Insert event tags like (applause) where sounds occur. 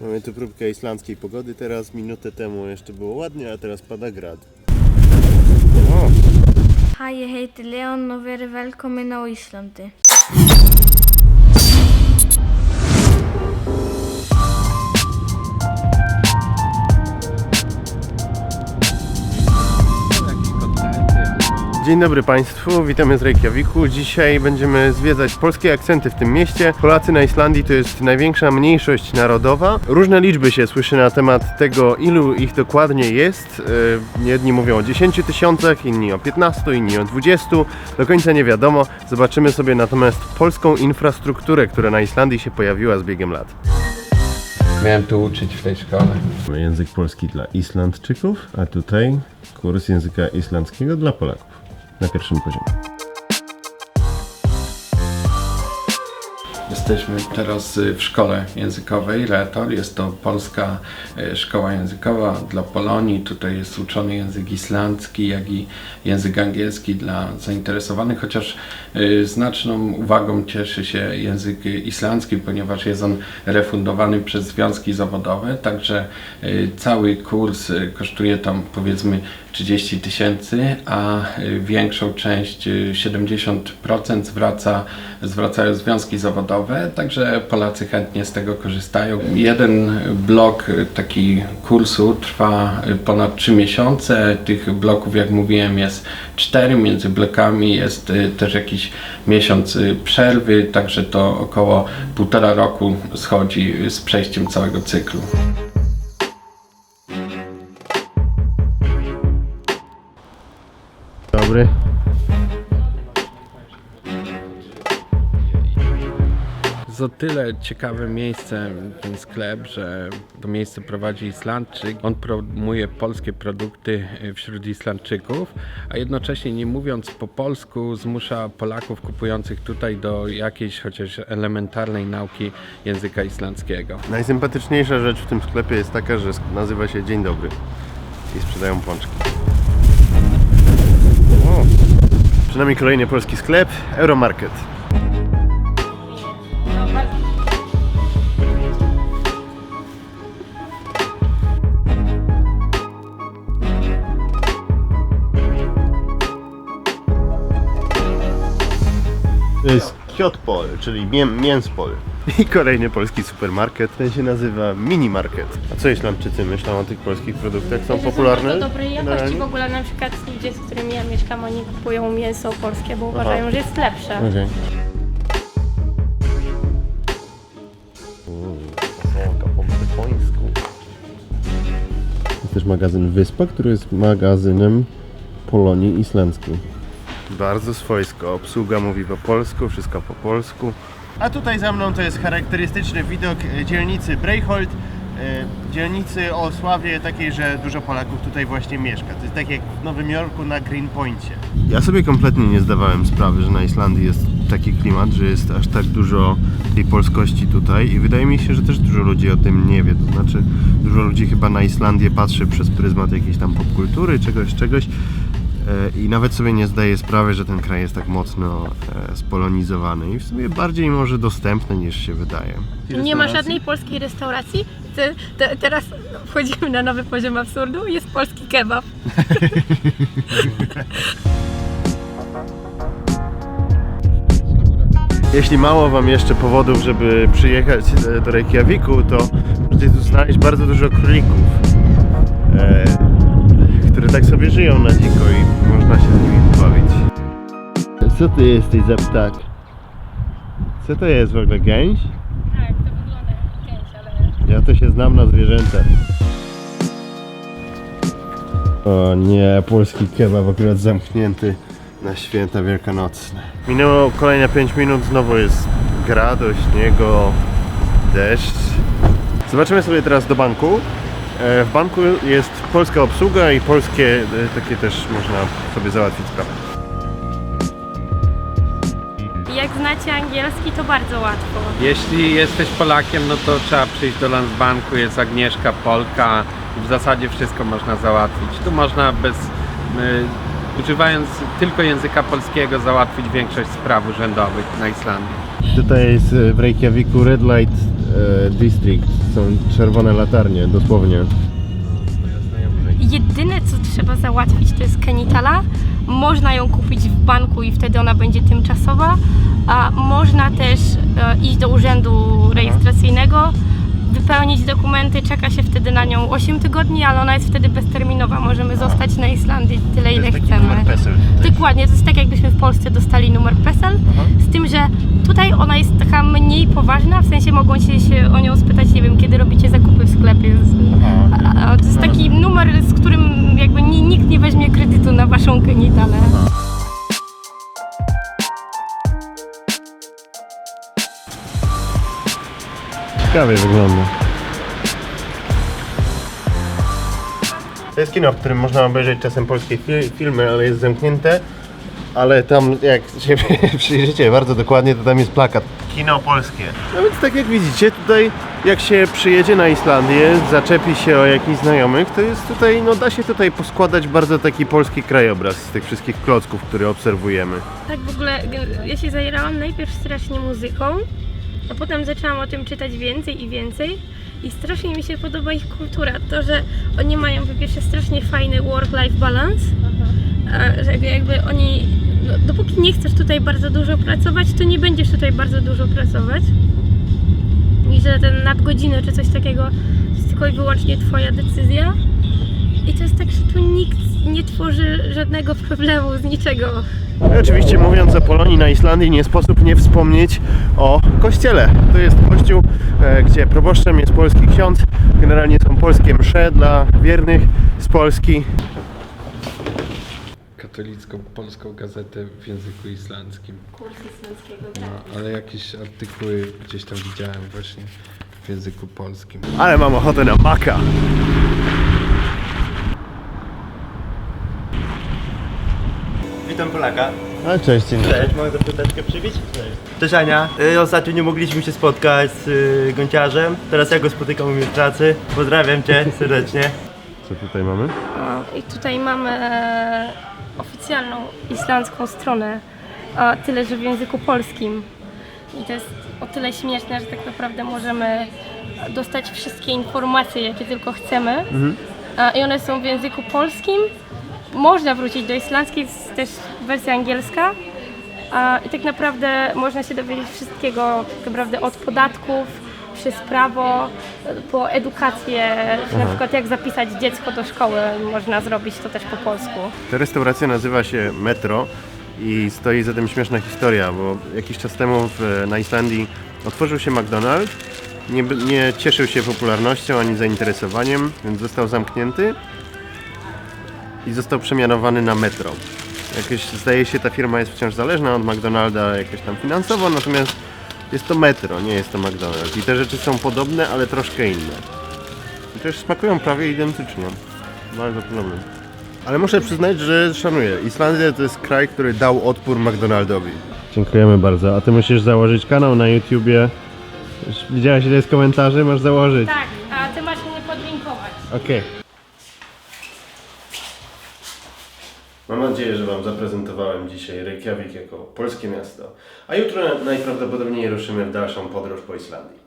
Mamy tu próbkę islandzkiej pogody teraz. Minutę temu jeszcze było ładnie, a teraz pada grad. O, heiti Leon og verið velkomin á. Dzień dobry Państwu, witamy z Reykjaviku. Dzisiaj będziemy zwiedzać polskie akcenty w tym mieście. Polacy na Islandii to jest największa mniejszość narodowa. Różne liczby się słyszy na temat tego, ilu ich dokładnie jest. Yy, Jedni mówią o 10 tysiącach, inni o 15, inni o 20. Do końca nie wiadomo. Zobaczymy sobie natomiast polską infrastrukturę, która na Islandii się pojawiła z biegiem lat. Miałem tu uczyć w tej szkole. Język polski dla Islandczyków, a tutaj kurs języka islandzkiego dla Polaków na pierwszym poziomie. Jesteśmy teraz y, w szkole językowej Retor. Jest to polska y, szkoła językowa dla Polonii. Tutaj jest uczony język islandzki, jak i język angielski dla zainteresowanych, chociaż y, znaczną uwagą cieszy się język islandzki, ponieważ jest on refundowany przez związki zawodowe, także cały kurs kosztuje tam powiedzmy 30 tysięcy, a większą część, y, 70% zwraca, zwracają związki zawodowe, także Polacy chętnie z tego korzystają. Jeden blok taki kursu trwa ponad 3 miesiące. Tych bloków, jak mówiłem, jest 4. Między blokami jest y, też jakiś miesiąc y, przerwy, także to około półtora roku schodzi z przejściem całego cyklu. Dobry. Jest o tyle ciekawe miejsce, ten sklep, że to miejsce prowadzi Islandczyk. On promuje polskie produkty y, wśród Islandczyków, a jednocześnie nie mówiąc po polsku zmusza Polaków kupujących tutaj do jakiejś chociaż elementarnej nauki języka islandzkiego. Najsympatyczniejsza rzecz w tym sklepie jest taka, że nazywa się Dzień Dobry i sprzedają pączki. Nami kolejny polski sklep, Euromarket. To jest Kjotpol, czyli mię, mięspol. (laughs) I kolejny polski supermarket, ten się nazywa Minimarket. A co Islandczycy myślą o tych polskich produktach? Są popularne? To dobrej jakości generalnie? w ogóle na przykład ludzie, z którymi ja mieszkam, oni kupują mięso polskie, bo uważają, że jest lepsze. Okej. Po brytońsku. Jest też magazyn Wyspa, który jest magazynem Polonii Islandzkiej. Bardzo swojsko. Obsługa mówi po polsku, wszystko po polsku. A tutaj za mną to jest charakterystyczny widok e, dzielnicy Breicholt. e, Dzielnicy o sławie takiej, że dużo Polaków tutaj właśnie mieszka. To jest tak jak w Nowym Jorku na Greenpointie. Ja sobie kompletnie nie zdawałem sprawy, że na Islandii jest taki klimat, że jest aż tak dużo tej polskości tutaj i wydaje mi się, że też dużo ludzi o tym nie wie. To znaczy, dużo ludzi chyba na Islandię patrzy przez pryzmat jakiejś tam popkultury, czegoś, czegoś. E, I nawet sobie nie zdaje sprawy, że ten kraj jest tak mocno e, spolonizowany i w sumie bardziej może dostępny niż się wydaje. Nie ma żadnej polskiej restauracji. Te, te, teraz wchodzimy na nowy poziom absurdu. Jest polski kebab. (laughs) Jeśli mało Wam jeszcze powodów, żeby przyjechać e, do Reykjaviku, to możecie tu znaleźć bardzo dużo królików, e, które tak sobie żyją na dziko i można się z nimi pobawić. Co ty jesteś za ptak? Co to jest w ogóle, gęś? Tak, to wygląda jak gęś, ale Ja to się znam na zwierzętach. O nie, polski kebab akurat zamknięty na święta wielkanocne. Minęło kolejne 5 minut, znowu jest grado, śniego, deszcz. Zobaczymy sobie teraz do banku. E, W banku jest polska obsługa i polskie, e, takie też można sobie załatwić sprawę. jak znacie angielski, to bardzo łatwo. Jeśli jesteś Polakiem, no to trzeba przyjść do Landsbanku, jest Agnieszka Polka i w zasadzie wszystko można załatwić. Tu można bez, y, używając tylko języka polskiego załatwić większość spraw urzędowych na Islandii. Tutaj jest e, w Reykjaviku Red Light e, District. Są czerwone latarnie, dosłownie. Jedyne co trzeba załatwić to jest kenitala. Można ją kupić w banku i wtedy ona będzie tymczasowa. A można też e, iść do urzędu rejestracyjnego, wypełnić dokumenty, czeka się wtedy na nią 8 tygodni, ale ona jest wtedy bezterminowa. Możemy zostać na Islandii tyle ile chcemy. Dokładnie, to jest tak jakbyśmy w Polsce dostali numer PESEL, z tym, że tutaj ona jest taka mniej poważna, w sensie mogą się, się o nią spytać, nie wiem, kiedy robicie zakupy w sklepie. To jest taki numer, z którym jakby ni, nikt nie weźmie kredytu na waszą genitalę. Ciekawie wygląda. To jest kino, w którym można obejrzeć czasem polskie fi- filmy, ale jest zamknięte. Ale tam, jak się (laughs) przyjrzycie bardzo dokładnie, to tam jest plakat. Kino polskie. No więc tak jak widzicie, tutaj jak się przyjedzie na Islandię, zaczepi się o jakichś znajomych, to jest tutaj, no da się tutaj poskładać bardzo taki polski krajobraz z tych wszystkich klocków, które obserwujemy. Tak w ogóle, ja się zajrałam najpierw strasznie muzyką, a potem zaczęłam o tym czytać więcej i więcej. I strasznie mi się podoba ich kultura. To, że oni mają po pierwsze strasznie fajny work-life balance, a, że jakby oni, no, dopóki nie chcesz tutaj bardzo dużo pracować, to nie będziesz tutaj bardzo dużo pracować. I że ten nadgodziny czy coś takiego to jest tylko i wyłącznie Twoja decyzja. I to jest tak, że tu nikt nie tworzy żadnego problemu z niczego. No i oczywiście mówiąc o Polonii na Islandii nie sposób nie wspomnieć o kościele. To jest kościół, e, gdzie proboszczem jest polski ksiądz. Generalnie są polskie msze dla wiernych z Polski. Katolicką polską gazetę w języku islandzkim. Kurs islandzkiego, No, ale jakieś artykuły gdzieś tam widziałem właśnie w języku polskim. Ale mam ochotę na maka. Witam Polaka. A cześć, dzień dobry. Cześć, mogę zapyteczkę przybić? Cześć Ania. Y, Ostatnio nie mogliśmy się spotkać z y, Gąciarzem. Teraz ja go spotykam u mnie w pracy. Pozdrawiam Cię (laughs) serdecznie. Co tutaj mamy? O, I tutaj mamy e, oficjalną islandzką stronę, a tyle, że w języku polskim. I to jest o tyle śmieszne, że tak naprawdę możemy dostać wszystkie informacje, jakie tylko chcemy. A, I one są w języku polskim. Można wrócić do islandzkiej, jest też wersja angielska. A, I tak naprawdę można się dowiedzieć wszystkiego tak naprawdę od podatków, przez prawo, po edukację, na przykład jak zapisać dziecko do szkoły, można zrobić to też po polsku. Ta restauracja nazywa się Metro i stoi za tym śmieszna historia, bo jakiś czas temu w, na Islandii otworzył się McDonald's. Nie, nie cieszył się popularnością ani zainteresowaniem, więc został zamknięty i został przemianowany na Metro. Jakoś, zdaje się, ta firma jest wciąż zależna od McDonalda jakoś tam finansowo, natomiast jest to Metro, nie jest to McDonald's. I te rzeczy są podobne, ale troszkę inne. I też smakują prawie identycznie. Bardzo podobne. Ale muszę przyznać, że szanuję. Islandia to jest kraj, który dał odpór McDonaldowi. Dziękujemy bardzo. A ty musisz założyć kanał na YouTubie. Już Widziałeś ile jest komentarzy? Masz założyć. Tak, a ty masz mnie podlinkować. Okej. Mam nadzieję, że Wam zaprezentowałem dzisiaj Reykjavik jako polskie miasto. A jutro najprawdopodobniej ruszymy w dalszą podróż po Islandii.